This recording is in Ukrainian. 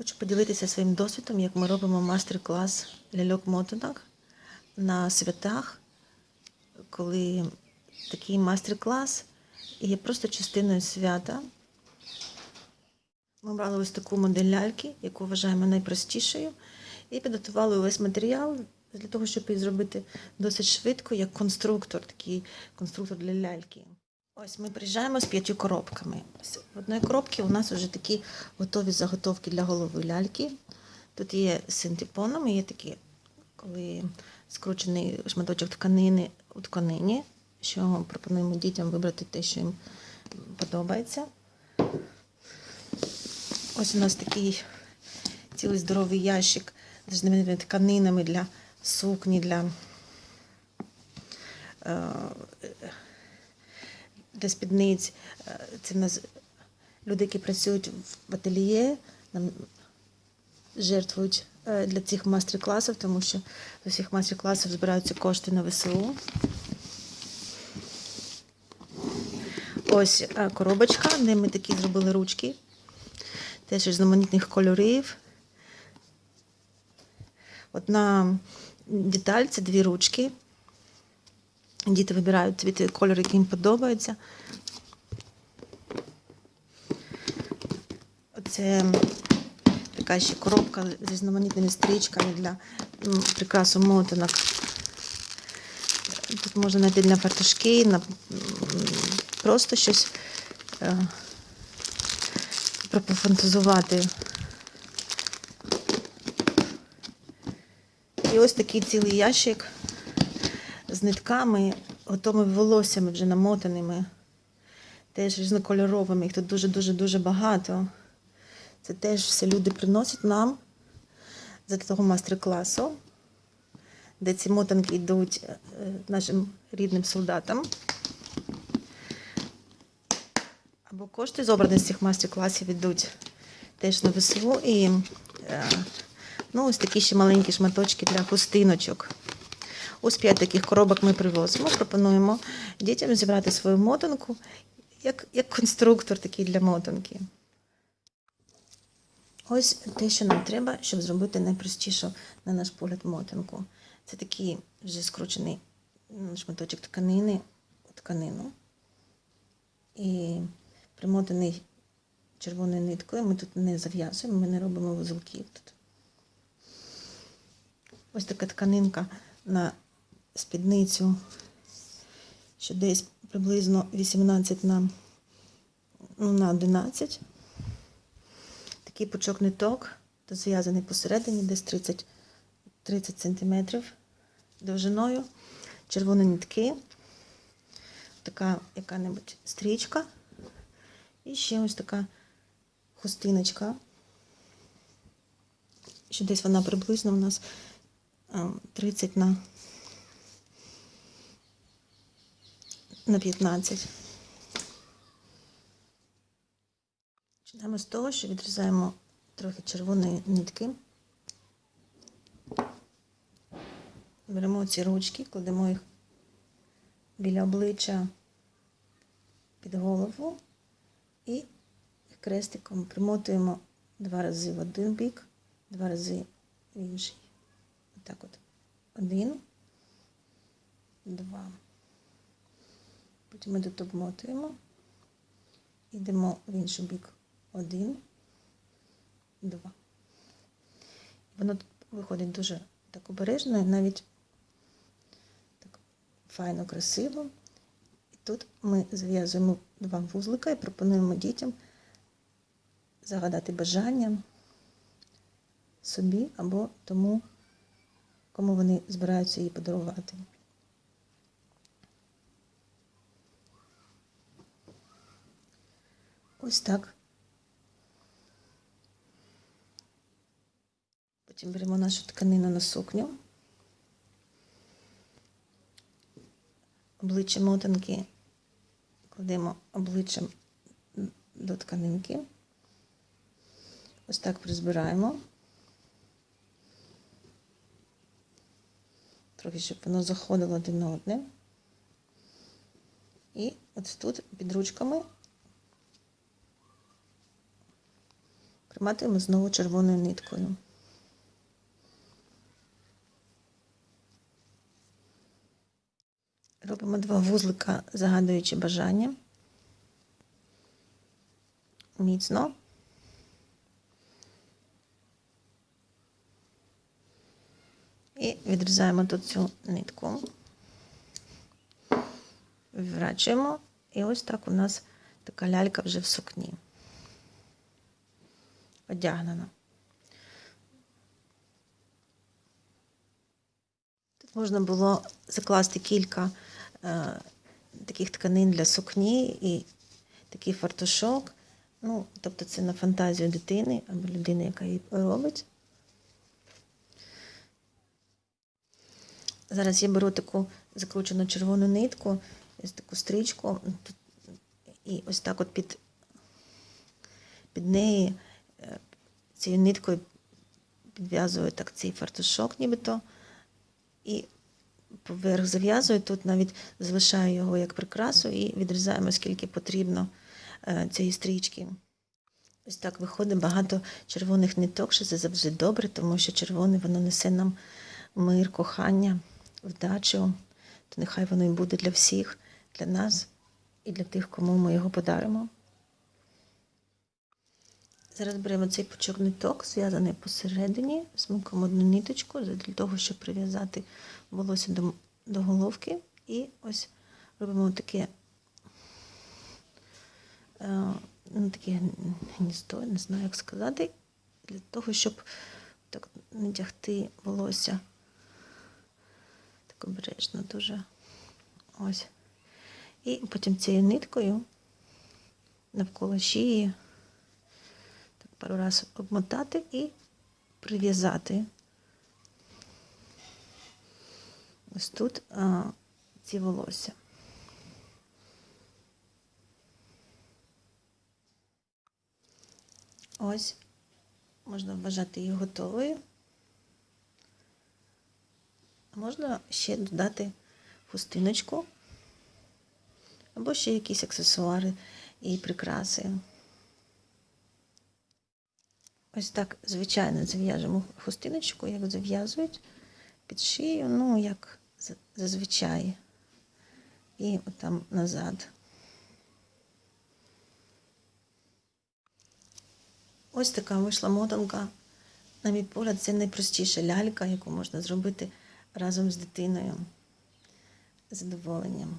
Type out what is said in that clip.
Хочу поділитися своїм досвідом, як ми робимо майстер-клас ляльок мотанок на святах, коли такий майстер-клас є просто частиною свята. Ми брали ось таку модель ляльки, яку вважаємо найпростішою, і підготували увесь матеріал для того, щоб її зробити досить швидко, як конструктор, такий конструктор для ляльки. Ось ми приїжджаємо з п'ятью коробками. В одній коробці у нас вже такі готові заготовки для голови ляльки. Тут є синтепоном, є такі, коли скручений шматочок тканини у тканині, що пропонуємо дітям вибрати те, що їм подобається. Ось у нас такий цілий здоровий ящик з тканинами для сукні, для, е, для спідниць. Е, Це в люди, які працюють в ательє, нам жертвують е, для цих майстер-класів, тому що з усіх майстер-класів збираються кошти на ВСУ. Ось е, коробочка, де ми такі зробили ручки. Теж різноманітних кольорів. Одна деталь це дві ручки. Діти вибирають той кольор, який їм подобається. Оце така ще коробка з різноманітними стрічками для прикрасу мотанок. Тут можна знайти на фартушки, на просто щось е, пофантазувати. І ось такий цілий ящик з нитками, готовими волоссями вже намотаними, теж різнокольоровими. Їх тут дуже-дуже-дуже багато. Це теж все люди приносять нам за того майстер-класу, де ці мотанки йдуть е, нашим рідним солдатам. Або кошти зобрані з цих майстер-класів йдуть теж на ВСУ. І е, ну, ось такі ще маленькі шматочки для хустиночок. Ось п'ять таких коробок ми привозимо. Пропонуємо дітям зібрати свою мотанку як, як конструктор такий для мотанки. Ось те, що нам треба, щоб зробити найпростішу, на наш погляд, мотанку. Це такий вже скручений шматочок тканини тканину. І примотаний червоною ниткою. Ми тут не зав'язуємо, ми не робимо вузелків тут. Ось така тканинка на спідницю, що десь приблизно 18 на, ну, на 11. Такий пучок ниток, то зв'язаний посередині, десь 30, 30 см довжиною. Червоні нитки, така яка-небудь стрічка. І ще ось така хустиночка. Що десь вона приблизно у нас 30 на, на 15. Починаємо з того, що відрізаємо трохи червоної нитки. Беремо ці ручки, кладемо їх біля обличчя під голову і хрестиком примотуємо два рази в один бік, два рази в інший. Отак от. Один, два. Потім ми тут обмотуємо. Йдемо в інший бік. Один, два. Воно виходить дуже так обережно, навіть так файно, красиво. І тут ми зв'язуємо два вузлика і пропонуємо дітям загадати бажання собі або тому, кому вони збираються її подарувати. Ось так. Потім беремо нашу тканину на сукню. Обличчя мотанки кладемо обличчям до тканинки. Ось так призбираємо. Трохи, щоб воно заходило один на одне. І от тут під ручками Приматуємо знову червоною ниткою. Робимо два вузлика, загадуючи бажання. Міцно. І відрізаємо тут цю нитку. Виворачуємо. І ось так у нас така лялька вже в сукні. Одягнена. Тут можна було закласти кілька е, таких тканин для сукні і такий фартушок. Ну, тобто це на фантазію дитини або людини, яка її робить. Зараз я беру таку закручену червону нитку, таку стрічку, і ось так от під, під неї цією ниткою підв'язую так цей фартушок нібито. І поверх зав'язую, тут навіть залишаю його як прикрасу і відрізаємо, скільки потрібно е, цієї стрічки. Ось так виходить багато червоних ниток, що це завжди добре, тому що червоне воно несе нам мир, кохання, вдачу. То нехай воно і буде для всіх, для нас і для тих, кому ми його подаримо. Зараз беремо цей пучок ниток, зв'язаний посередині, смикаємо одну ниточку для того, щоб прив'язати волосся до, до головки. І ось робимо таке, е, ну, таке гніздо, не знаю, як сказати, для того, щоб так натягти волосся. Так обережно дуже. Ось. І потім цією ниткою навколо шиї пару разів обмотати і прив'язати. Ось тут а, ці волосся. Ось можна вважати її готовою. Можна ще додати хустиночку або ще якісь аксесуари і прикраси. Ось так, звичайно, зав'яжемо хустиночку, як зав'язують під шию, ну, як зазвичай. І отам назад. Ось така вийшла мотанка. На мій погляд, це найпростіша лялька, яку можна зробити разом з дитиною. З задоволенням.